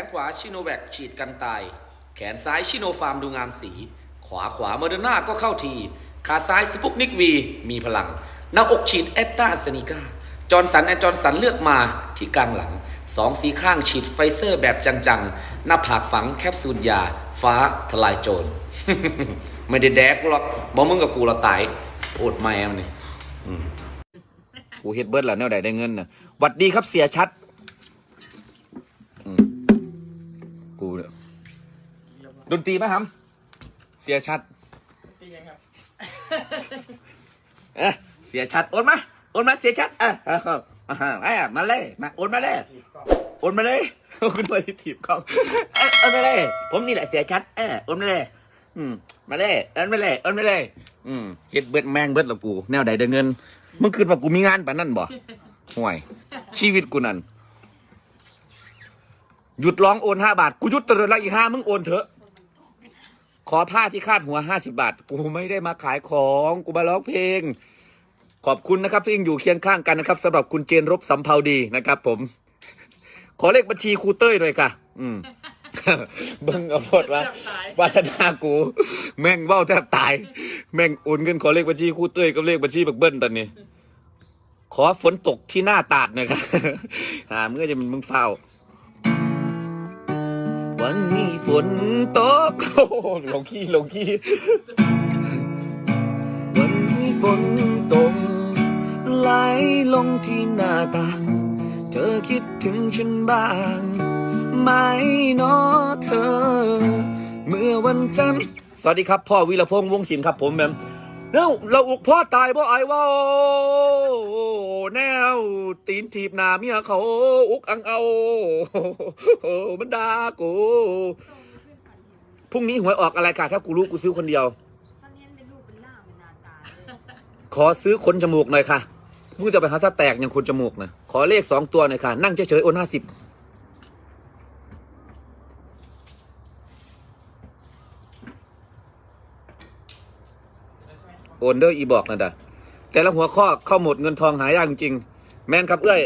นขวาชิโนแวคฉีดกันตาย แขนซ้ายชิโนฟาร์มดูงามสี ขวาขวาเมอร์เดอร์นาก็เข้าที ขาซ้ายสปุกนิกวีมีพลัง หน้าอกฉีดแอตตาเซนิกาจอร์นสันแอนจอร์นสันเลือกมาที่กลางหลัง สองสีข้างฉีดไฟเซอร์แบบจังๆ หน้าผากฝังแคปซูลยา ฟ้าทลายโจร ไม่ได้แดกกูหรอกบอกมึงกับกูเราตายโอดแมวนี่กูเฮ็ดเบิร์ดแล้วแนวใดได้เงินน่ะหวัดดีครับเสียชัด ดนตรีไหมครับเสียชัดเป็นยังครับเอ๊ะเสียชัดโอนมาโอนมาเสียชัดอะอะอะอะอะมาเลยมาโอนมาเลยโอนมาเลยคุณวาทีถีบกล้องเอ้ยโอนมาเลย ผมนี่แหละเสียชัดเออโอนมาเลย อืม มาเลยโอนมาเลยโอนมาเลย อืมเฮ็ดเบิดแมงเบิดและกูแนวใดเด้อเงินมึงคิดว่ากูมีงานปานนั้นบ่ห่วย ชีวิตกูนั่นหยุดร้องโอนห้าบาท กูหยุดตลอดละอีกห้ามึงโอนเถอะข อผ้าที่คาดหัวห้าสิบาท กูไม่ได้มาขายของกูมาร้องเพลง ขอบคุณนะครับที่ยังอยู่เคียงข้างกันนะครับสำหรับคุณเจนรบสำเภาดีนะครับ ผม ขอเลขบัญชีครูเต้ยหน่อยค่ะ อืมเบิ่งเอาโพดว่าแทบตายวาสนากู แม่งเบ้าแทบตาย แม่งโอนเงินขอเลขบัญชีครูเต้ยกับเลขบัญชีบักเบิ้ลตอนนี้ ขอฝนตกที่หน้าตาดหน่อยครับหาเมื่อจะมันมึงเฝ้า วันนี้ฝนตกโอ้โหลงขี้ลงขี้วันนี้ฝนตกไหลลงที่หน้าต่าง เธอคิดถึงฉันบ้าง ไหมเนาะเธอ เมื่อวันจันทร์สวัสดีครับ พ่อวีรพงษ์วงศิลป์ครับผมแมม เน่าเราอุกพ่อตายบ่ไอ้ว่าแนว ตีนถีบหนาเมียเขา อุกอังเอามันดากูพรุ่งนี้หวยออกอะไรกันถ้ากูรู้กูซื้อคนเดียว ขอซื้อขนจมูกหน่อยค่ะมึงจะไปหาถ้าแตกอย่างขนจมูกนะขอเลขสองตัวหน่อยค่ะ นั่งเฉยๆโอนห้าสิบ โอนเด้ออีบอกนะดะแต่ละหัวข้อเข้าหมดเงินทองหายากจริงแมนครับเอ้ย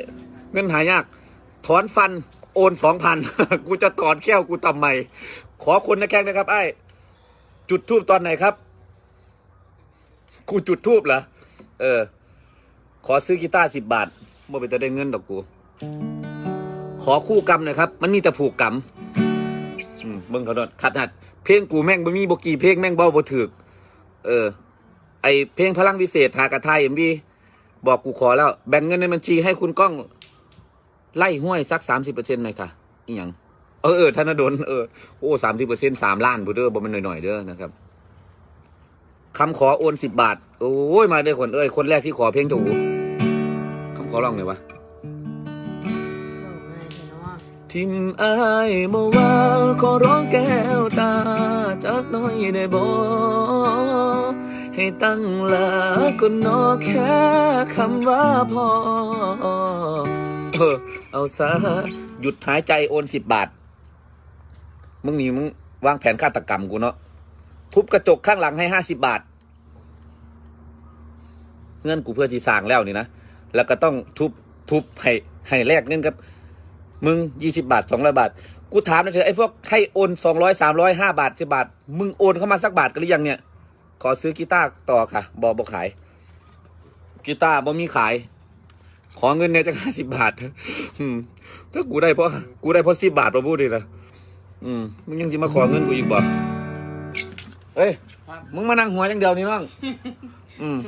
เงินหายาก ถอนฟันโอนสองพันกูจะถอนแก้วกูทำไมขอคนนะแข้งนะครับไอ้จุดทูบตอนไหนครับ กูจุดทูบเหรอเออ ขอซื้อกีตาร์สิบบาทบ่เป็นจะได้เงินดอกกู ขอคู่กรรมหน่อยครับ มันมีแต่ผูกกรรมเบิ่งเขาโดนขัดหัดเพลงกูแม่งบ่มีบกีเพลงแม่งเบ้าบ่ถึก เออ ไอเพลงพลังวิเศษหากระทายเอ็มวีบอกกูขอแล้วแบ่งเงินในบัญชีให้คุณก้อง ไล่ห้วยสักสามสิบเปอร์เซ็นต์หน่อยค่ะอีหยังเออเออธนดลเออโอ้สามสิบเปอร์เซ็นต์สามล้านบุเด้อบ่แมันหน่อยๆเด้อนะครับคำขอโอนสิบบาท โอ้ยมาเด้อคนเอ้ยคนแรกที่ขอเพลงจูคำขอร้องเลยวะทิมอายมาว่าขอร้องแก้วตาจักหน้อยได้บ่ ให้ตั้งหลาก็นอแค่คำว่าพอเออเอาซะหยุดหายใจโอนสิบบาท มึงนี่มึงวางแผนฆาตกรรมกูเนาะทุบกระจกข้างหลังให้ห้าสิบบาท เงินกูเพื่อที่สร้างแล้วนี่นะ แล้วก็ต้องทุบทุบให้ให้แลกเงินกับ มึงยี่สิบาทสองร้อยบาท กูถามนะเธอไอ้พวกให้โอนสองร้อยสามร้อยห้าบาทสิบาท มึงโอนเข้ามาสักบาทกันหรือยังเนี่ย ขอซื้อกีตาร์ต่อค่ะ บอบอขาย กีตาร์บอมีขาย ขอเงินเนี่ยจะห้าสิบบาทถ้ากูได้เพราะกูได้เพราะสิบบาทมาพูดดินะอืมมึงยังจะมาขอเงินกูอีกบ่เอ้ยมึงมานั่งหัวอย่างเดียวนี่น้องอืม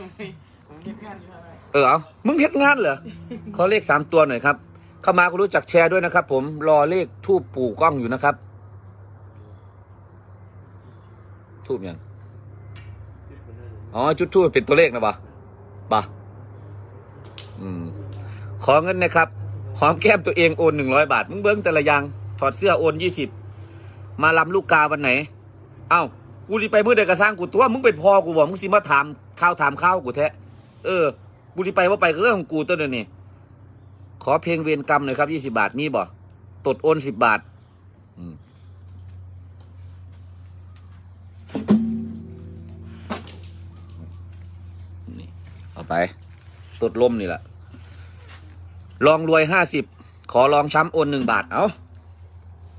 ผมเรียกงอือเออเอามึงเฮ็ดงานเหรอขอเลขสามตัวหน่อยครับ เข้ามาก็รู้จักแชร์ด้วยนะครับ ผมรอเลขทูบปู่กล้องอยู่นะครับ ทูบยัง อ๋อจุดทูบเป็นตัวเลขนะบ่บ่อืมขอเงินนะครับหอมแก้มตัวเองโอนหนึ่งร้อยบาท มึงเบิ้งแต่ละอย่างถอดเสื้อโอนยี่สิบมาลำลูกกาวันไหน เอ้า กูจะไปมือใดกระสร้างกูตัว มึงเป็นพ่อกูบอกมึงสิมาถามข้าวถามข้าวกูแท้เออ กูจะไปว่าไปก็เรื่องของกูตัวเดียวนี่ขอเพลงเวรกรรมหน่อยครับยี่สิบาทมีบ่ตดโอนสิบบาท อืม เอาไปตดล่มนี่แหละลองรวยห้าสิบขอลองช้ำโอนหนึ่งบาท เอา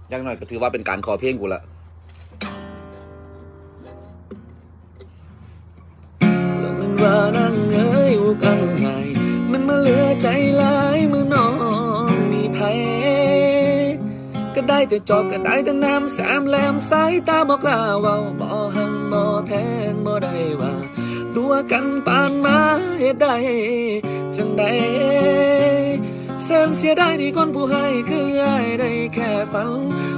อยังหน่อยก็ถือว่าเป็นการขอเพลงกูละแล้วมันว่านั่งเอ้ยอุกังไห้มันมาเหลือใจหลายมือน้องมีไผก็ได้แต่จอบก็ได้แต่น้ำแสมแหลมสายตาบอกลาเว้าบ่หังบ่แพงบ่ได้ว่า ตัวกันปานมาเหตุใดจังใดแสนเสียดายที่คนผู้ให้คืออ้ายได้แค่ฟัง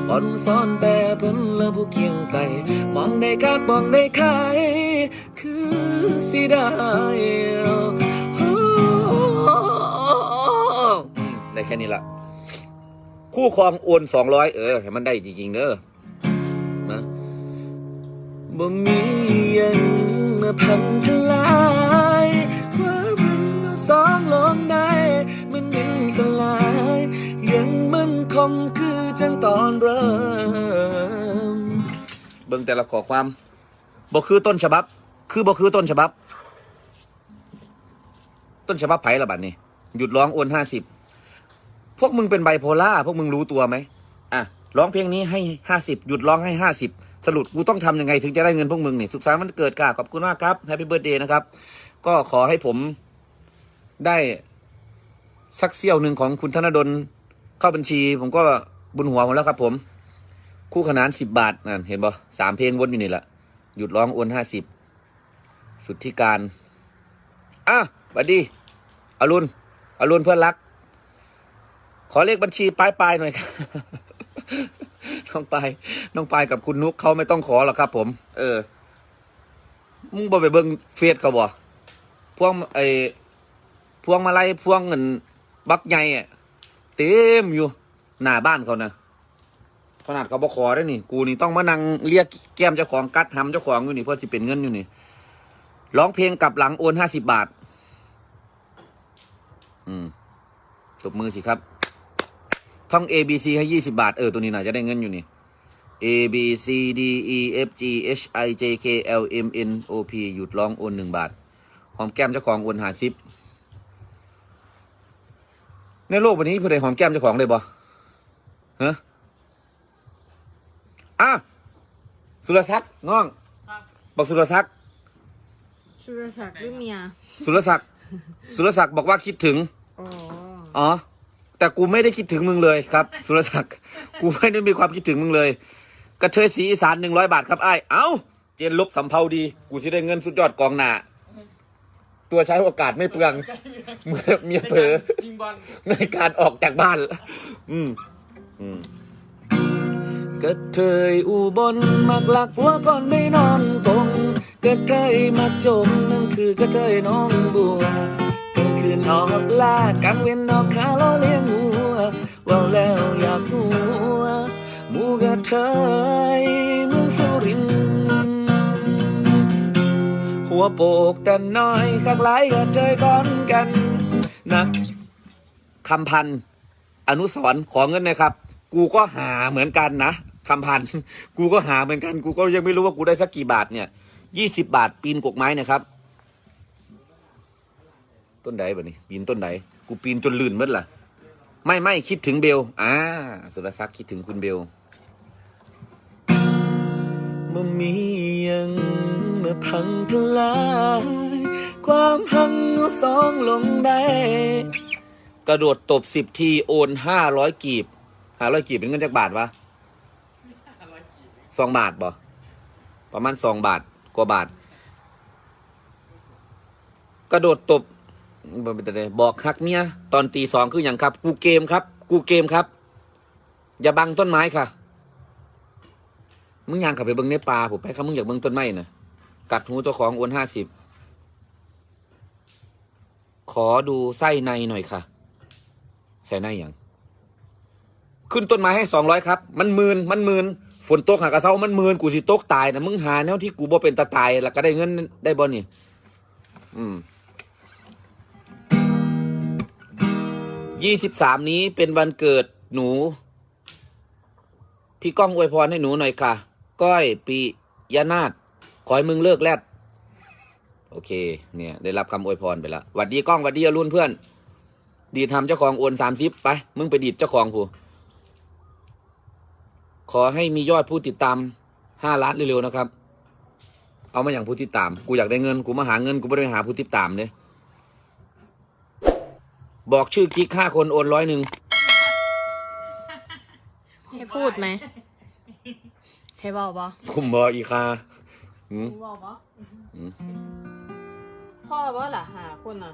อ่อนซ้อนแต่เพิ่นและผู้เคียงไกลมองได้คักมองได้คายคือสิได้ได้แค่นี้ละคู่ครองโอนสองร้อยเออ ให้มันได้จริงๆเด้อนะบ่มีหยัง พังทลายความรักเราสองลงได้มันยังสลาย ยังมันคงคือจังตอนเริ่ม เบิ่งแต่ละขอความบ่คือต้นฉบับ คือบ่คือต้นฉบับ ต้นฉบับไผ่ละบัดนี้ หยุดร้องโอนห้าสิบพวกมึงเป็นไบโพล่าพวกมึงรู้ตัวไหมอะ ร้องเพลงนี้ให้ห้าสิบหยุดร้องให้ห้าสิบสรุปกูต้องทำยังไงถึงจะได้เงินพวกมึงเนี่ยสุขสันต์วันเกิดกาขอบคุณมากครับแฮปปี้เบิร์ดเดย์นะครับ ก็ขอให้ผมได้สักเสี้ยวหนึ่งของคุณธนดลเข้าบัญชี ผมก็บุญหัวผมแล้วครับ ผม คู่ขนานสิบบาทนั่นเห็นบ่สามเพลงวนอยู่นี่แหละหยุดร้องโอนห้าสิบสุดที่การอะบัดดีอรุณอรุณเพื่อนรัก ขอเลขบัญชีปลายปลายๆหน่อยครับ น้องปายน้องปายกับคุณนุกเขาไม่ต้องขอหรอกครับ ผม เออ มึงบ่ไปเบิ่งเฟซเขาบ่พวงไอ้พวงมาลัยพวงเงินบักใหญ่ะเต็มอยู่ หน้าบ้านเขานะขนาดเขาบ่ขอได้นี่ กูนี่ต้องมานั่งเรียกแก้มเจ้าของกัดหำเจ้าของอยู่นี่เพื่อสิเป็นเงินอยู่นี่ร้องเพลงกลับหลังโอนห้าสิบบาท อืมตบมือสิครับ ท่อง A B C ให้ยี่สิบาท เออ ตัวนี้น่าจะได้เงินอยู่นี่ A B C D E F G H I J K L M N O P หยุดร้องโอนหนึ่งบาท หอมแก้มเจ้าของโอนหาซิปในโลกวันนี้ผู้ใดหอมแก้มเจ้าของเลยบ่ฮะอะสุรศักดิ์น้องครับบอกสุรศักดิ์สุรศักดิ์หรือเมียสุรศักดิ์สุรศักดิ์บอกว่าคิดถึง อ๋ออ๋อ แต่กูไม่ได้คิดถึงมึงเลยครับ สุรศักดิ์กูไม่ได้มีความคิดถึงมึงเลย กระเทยสีอีสานหนึ่งร้อยบาทครับไอ้ายเอ้า เจนลบสำเภาดี กูสิได้เงินสุดยอดกองหนาตัวใช้โอกาสไม่เปลืองเมื่อเมียเผลอ ยิงบอลในการออกจากบ้าน อืม อืมกระเทยอุบลมักหลักผัวก่อนได้นอนตรงกระเทยมักจมนั่นคือกระเทยน้องบัว ออกล่ากลางเว้นออกขาล้อเลี้ยงหัวว่าแล้วอยากหัวหมูกระเทยเมืองสุรินหัวโปกแต่น้อยกักหลายกระเทยก่อนกันนักคำพันอนุสรขอเงินนะครับ กูก็หาเหมือนกันนะคำพันกูก็หาเหมือนกัน กูก็ยังไม่รู้ว่ากูได้สักกี่บาทเนี่ยยี่สิบบาทปีนกกไม้นะครับ ต้นใดแบบนี้ปีนต้นใดกูปีนจนลื่นหมดล่ะ ไม่ไม่คิดถึงเบลอ่าสุรศักดิ์คิดถึงคุณเบลมันมีหยังมาพังทลาย ความหังเอาสองลงได้ กระโดดตบสิบที โอนห้าร้อยกีบห้าร้อยกีบเป็นเงินจากบาทวะสองบาทบ่ประมาณสองบาทกว่าบาท กระโดดตบ บ่เป็นไรบอกฮักเมียตอนตีสองคืออย่างครับ กูเกมครับ กูเกมครับ อย่าบังต้นไม้ค่ะ มึงยางขับไปเบิ้งในป่าผมไปครับมึงอยากเบิ้งต้นไม้นะกัดหูเจ้าของโอนห้าสิบขอดูไส้ในหน่อยค่ะใส่หน้าอย่างขึ้นต้นไม้ให้สองร้อยครับ มันมืนมันมืนฝนตกหากระเซ้ามันมืนกูสิตกตายนะมึงหาแนวที่กูบ่เป็นตาตายแล้วก็ได้เงินได้บ่นี่อืม ยี่สิบสามนี้เป็นวันเกิดหนู พี่ก้องอวยพรให้หนูหน่อยค่ะ ก้อยปียานาฏขอให้มึงเลิกแรดโอเค เนี่ย ได้รับคำอวยพรไปแล้วหวัดดีก้องหวัดดีอรุณเพื่อน ดีทำเจ้าของโอนสามสิบไป มึงไปดีดเจ้าของผู้ขอให้มียอดผู้ติดตามห้าล้านเร็วๆนะครับ เอามาอย่างผู้ติดตาม กูอยากได้เงิน กูมาหาเงิน กูไม่ได้หาผู้ติดตามเนี่ย บอกชื่อกิ๊กห้าคนโอนร้อยหนึ่งให้พูดไหมให้บอกปะคุมบออีคาหืมบอกปะหืมพ่อว่าล่ะหาคนอะ